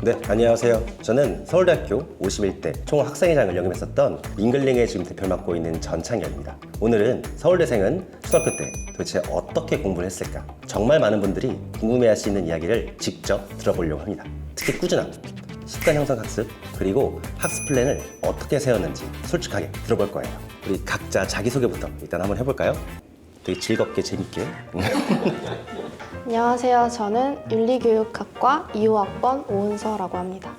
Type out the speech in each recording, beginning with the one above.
네, 안녕하세요. 저는 서울대학교 51대 총학생회장을 역임했었던 잉글링의 지금 대표를 맡고 있는 전창현입니다. 오늘은 서울대생은 초등학교 때 도대체 어떻게 공부를 했을까? 정말 많은 분들이 있는 이야기를 직접 들어보려고 합니다. 특히 꾸준함, 습관 형성 학습, 그리고 학습 플랜을 어떻게 세웠는지 솔직하게 들어볼 거예요. 우리 각자 자기소개부터 일단 한번 해볼까요? 되게 즐겁게, 재밌게. 안녕하세요. 저는 윤리교육학과 2호 학번 오은서라고 합니다.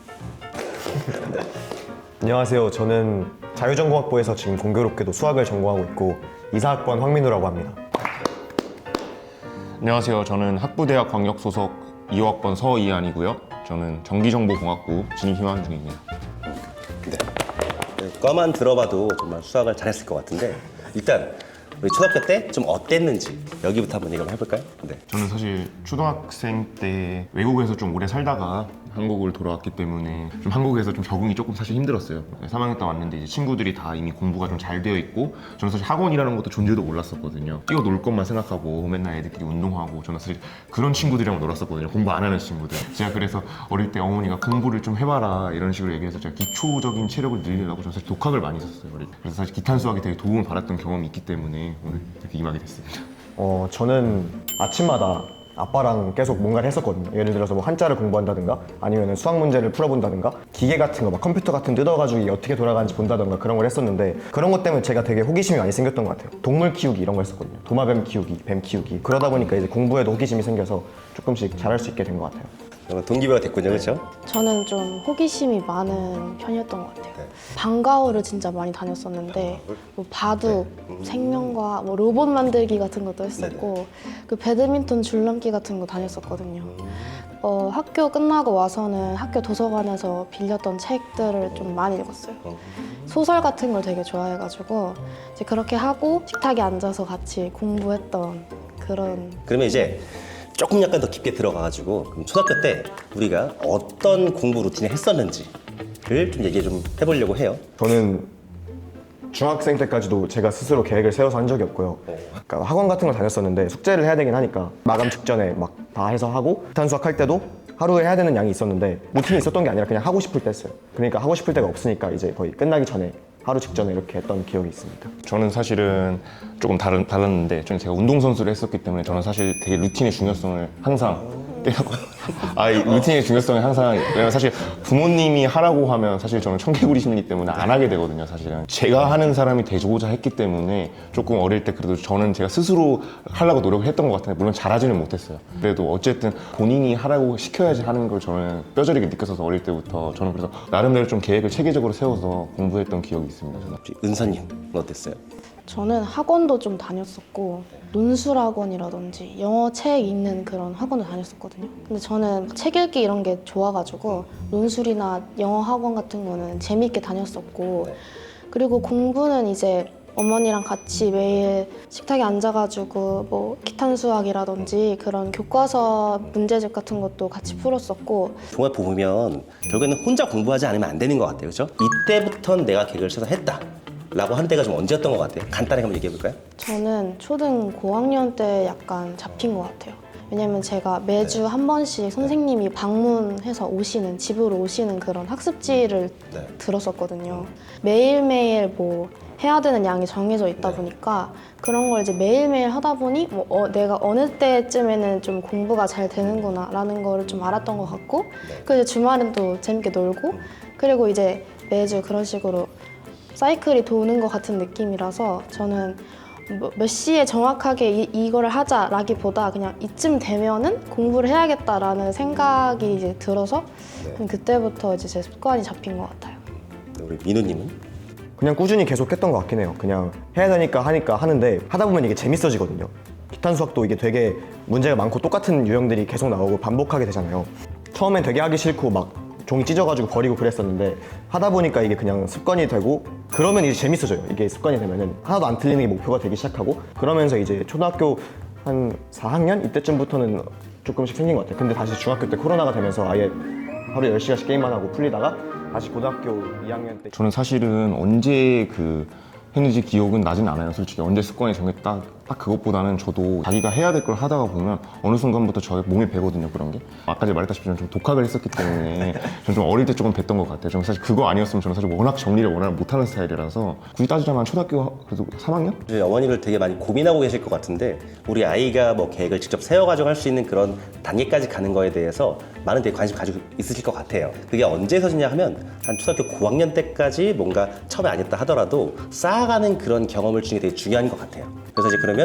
안녕하세요. 저는 자유전공학부에서 지금 공교롭게도 수학을 전공하고 있고 이사학번 황민우라고 합니다. 안녕하세요. 저는 학부대학 광역 소속 2호학번 서이안이고요. 저는 전기정보공학부 진입 희망 중입니다. 네. 네, 과만 들어봐도 정말 수학을 잘했을 것 같은데 일단 우리 초등학교 때 좀 어땠는지 여기부터 한번 얘기 한번 해볼까요? 네. 저는 사실 초등학생 때 외국에서 좀 오래 살다가 한국을 돌아왔기 때문에 좀 한국에서 좀 적응이 조금 사실 힘들었어요. 3학년 때 왔는데 이제 친구들이 다 이미 공부가 좀 잘 되어 있고 저는 사실 학원이라는 것도 존재도 몰랐었거든요. 뛰어놀 것만 생각하고 맨날 애들끼리 운동하고 저는 사실 그런 친구들이랑 놀았었거든요. 공부 안 하는 친구들. 제가 그래서 어릴 때 어머니가 공부를 좀 해봐라 이런 식으로 얘기해서 제가 기초적인 체력을 늘리려고 저는 사실 독학을 많이 했었어요. 그래서 사실 기탄 수학에 되게 도움을 받았던 경험이 있기 때문에 오늘 이렇게 임하게 됐습니다. 어, 저는 아침마다 아빠랑 계속 뭔가를 했었거든요. 예를 들어서 뭐 한자를 공부한다든가 아니면 수학 문제를 풀어본다든가 기계 같은 거, 막 컴퓨터 같은 거 뜯어가지고 어떻게 돌아가는지 본다든가 그런 걸 했었는데 그런 것 때문에 제가 되게 호기심이 많이 생겼던 것 같아요. 동물 키우기 이런 거 했었거든요. 도마뱀 키우기, 뱀 키우기. 그러다 보니까 이제 공부에도 호기심이 생겨서 조금씩 잘할 수 있게 된 것 같아요. 동기부여가 됐군요, 그렇죠? 저는 좀 호기심이 많은 편이었던 것 같아요. 네. 방과후를 진짜 많이 다녔었는데 뭐 바둑, 생명과 뭐 로봇 만들기 같은 것도 했었고 그 배드민턴 줄넘기 같은 거 다녔었거든요. 어, 학교 끝나고 와서는 학교 도서관에서 빌렸던 책들을 좀 많이 읽었어요. 소설 같은 걸 되게 좋아해가지고 이제 그렇게 하고 식탁에 앉아서 같이 공부했던 그런 그러면 이제 조금 약간 더 깊게 들어가가지고 그럼 초등학교 때 우리가 어떤 공부 루틴을 했었는지를 좀 얘기 좀 해보려고 해요. 저는 중학생 때까지도 제가 스스로 계획을 세워서 한 적이 없고요. 그러니까 학원 같은 걸 다녔었는데 숙제를 해야 되긴 하니까 마감 직전에 막 다 해서 하고 탄수학 할 때도 하루에 해야 되는 양이 있었는데 루틴이 있었던 게 아니라 그냥 하고 싶을 때 했어요. 그러니까 하고 싶을 때가 없으니까 이제 거의 끝나기 전에 하루 직전에 이렇게 했던 기억이 있습니다. 저는 사실은 조금 다른, 달랐는데 저는 제가 운동선수를 했었기 때문에 저는 사실 되게 루틴의 중요성을 항상 떼고 아, 이 루틴의 중요성을 항상 왜냐면 사실 부모님이 하라고 하면 사실 저는 청개구리 심리 때문에 안 하게 되거든요 사실은 제가 하는 사람이 되고자 했기 때문에 조금 어릴 때 그래도 저는 제가 스스로 하려고 노력을 했던 것 같은데 물론 잘하지는 못했어요 그래도 어쨌든 본인이 하라고 시켜야지 하는 걸 저는 뼈저리게 느꼈어서 어릴 때부터 저는 그래서 나름대로 좀 계획을 체계적으로 세워서 공부했던 기억이 있습니다 저는. 혹시 은서님 어땠어요? 저는 학원도 좀 다녔었고 논술학원이라든지 영어 책 읽는 그런 학원도 다녔었거든요. 근데 저는 책 읽기 이런 게 좋아가지고 논술이나 영어 학원 같은 거는 재밌게 다녔었고 그리고 공부는 이제 어머니랑 같이 매일 식탁에 앉아가지고 뭐 기탄 수학이라든지 그런 교과서 문제집 같은 것도 같이 풀었었고 종합 보면 결국에는 혼자 공부하지 않으면 안 되는 것 같아요, 그렇죠? 이때부터는 내가 계획을 세서 했다. 라고 한 때가 좀 언제였던 것 같아요? 간단하게 한번 얘기해 볼까요? 저는 초등 고학년 때 약간 잡힌 것 같아요. 왜냐면 제가 매주 한 번씩 선생님이 방문해서 오시는 집으로 오시는 그런 학습지를 네. 들었었거든요. 매일매일 뭐 해야 되는 양이 정해져 있다 보니까 그런 걸 이제 매일매일 하다 보니 뭐 어, 내가 어느 때쯤에는 좀 공부가 잘 되는구나라는 거를 좀 알았던 것 같고 그리고 이제 주말은 또 재밌게 놀고 그리고 이제 매주 그런 식으로 사이클이 도는 것 같은 느낌이라서 저는 뭐- 몇 시에 정확하게 이, 이거를 하자라기보다 그냥 이쯤 되면은 공부를 해야겠다라는 생각이 이제 들어서 그냥 그때부터 이제 제 습관이 잡힌 것 같아요. 우리 민우님은? 그냥 꾸준히 계속 했던 것 같긴 해요. 그냥 해야 되니까 하니까 하는데 하다 보면 이게 재밌어지거든요. 기탄 수학도 이게 되게 문제가 많고 똑같은 유형들이 계속 나오고 반복하게 되잖아요. 처음엔 되게 하기 싫고 막 종이 찢어가지고 버리고 그랬었는데 하다 보니까 이게 그냥 습관이 되고 그러면 이제 재밌어져요. 이게 습관이 되면은 하나도 안 틀리는 게 목표가 되기 시작하고 그러면서 이제 초등학교 한 4학년 이때쯤부터는 조금씩 생긴 것 같아요. 근데 다시 중학교 때 코로나가 되면서 아예 하루에 10시간씩 게임만 하고 풀리다가 다시 고등학교 2학년 때 저는 사실은 언제 그 했는지 기억은 나진 않아요. 솔직히 언제 습관이 정했다 딱 그것보다는 저도 자기가 해야 될 걸 하다가 보면 어느 순간부터 저의 몸이 배거든요 그런 게 아까 전에 말했다시피 저는 좀 독학을 했었기 때문에 저는 좀 어릴 때 조금 뵀던 것 같아요 저는 사실 그거 아니었으면 저는 사실 워낙 정리를 워낙 못하는 스타일이라서 굳이 따지자면 초등학교 그래도 3학년? 저희 어머니를 되게 많이 고민하고 계실 것 같은데 우리 아이가 뭐 계획을 직접 세워가지고 할 수 있는 그런 단계까지 가는 거에 대해서 많은 되게 관심 가지고 있으실 것 같아요. 그게 언제 서지냐 하면 한 초등학교 고학년 때까지 뭔가 처음에 안 했다 하더라도 쌓아가는 그런 경험을 주는 게 되게 중요한 것 같아요. 그래서 이제 그러면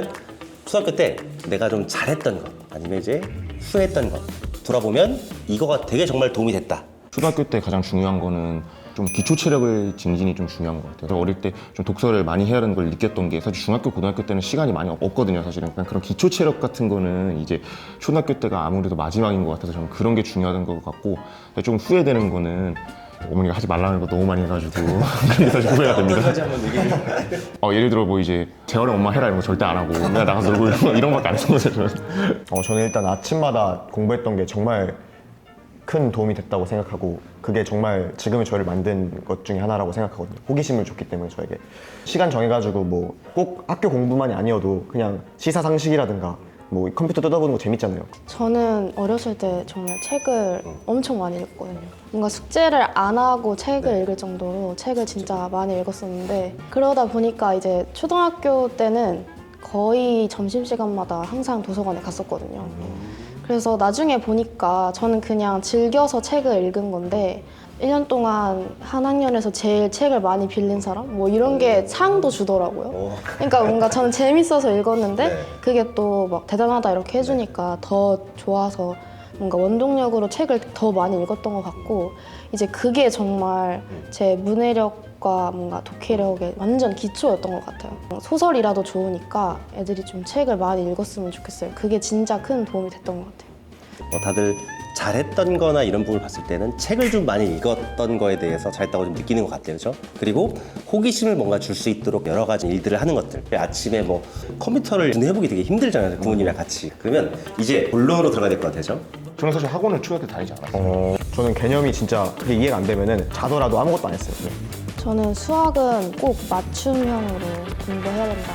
초등학교 때 내가 좀 잘했던 것 아니면 이제 후회했던 것 돌아보면 이거가 되게 정말 도움이 됐다. 초등학교 때 가장 중요한 거는 좀 기초 체력을 증진이 좀 중요한 것 같아요. 어릴 때 좀 독서를 많이 해야 하는 걸 느꼈던 게 사실 중학교, 고등학교 때는 시간이 많이 없- 없거든요. 사실은 그냥 그런 기초 체력 같은 거는 이제 초등학교 때가 아무래도 마지막인 것 같아서 저는 그런 게 중요한 것 같고 좀 후회되는 거는 어머니가 하지 말라는 거 너무 많이 해가지고 그게 사실 후회가 됩니다. 어, 예를 들어 뭐 이제 재활용 엄마 해라 이런 거 절대 안 하고 내가 나가서 놀고 이런, 거- 이런 거밖에 안 했어요. 저는. 어, 저는 일단 아침마다 공부했던 게 정말 큰 도움이 됐다고 생각하고 그게 정말 지금의 저를 만든 것 중에 하나라고 생각하거든요. 호기심을 줬기 때문에 저에게 시간 정해가지고 뭐 꼭 학교 공부만이 아니어도 그냥 시사상식이라든가 뭐 컴퓨터 뜯어보는 거 재밌잖아요. 저는 어렸을 때 정말 책을 엄청 많이 읽었거든요. 뭔가 숙제를 안 하고 책을 읽을 정도로 책을 진짜 많이 읽었었는데 그러다 보니까 이제 초등학교 때는 거의 점심시간마다 항상 도서관에 갔었거든요. 그래서 나중에 보니까 저는 그냥 즐겨서 책을 읽은 건데 1년 동안 한 학년에서 제일 책을 많이 빌린 사람? 뭐 이런 게 상도 주더라고요. 오. 그러니까 뭔가 저는 재밌어서 읽었는데 네. 그게 또 막 대단하다 이렇게 해주니까 더 좋아서 뭔가 원동력으로 책을 더 많이 읽었던 것 같고 이제 그게 정말 제 문해력과 뭔가 독해력의 완전 기초였던 것 같아요. 소설이라도 좋으니까 애들이 좀 책을 많이 읽었으면 좋겠어요. 그게 진짜 큰 도움이 됐던 것 같아요. 뭐 다들 잘했던 거나 이런 부분을 봤을 때는 책을 좀 많이 읽었던 거에 대해서 잘했다고 좀 느끼는 것 같아요. 그죠? 그리고 호기심을 뭔가 줄 수 있도록 여러 가지 일들을 하는 것들. 아침에 뭐 컴퓨터를 해보기 되게 힘들잖아요. 부모님이랑 같이. 그러면 이제 본론으로 들어가야 될 것 같아요. 저는 사실 학원을 초등학교 때 다니지 않았어요. 어, 저는 개념이 진짜 그게 이해가 안 되면은 자더라도 아무것도 안 했어요. 저는 수학은 꼭 맞춤형으로 공부해야 된다.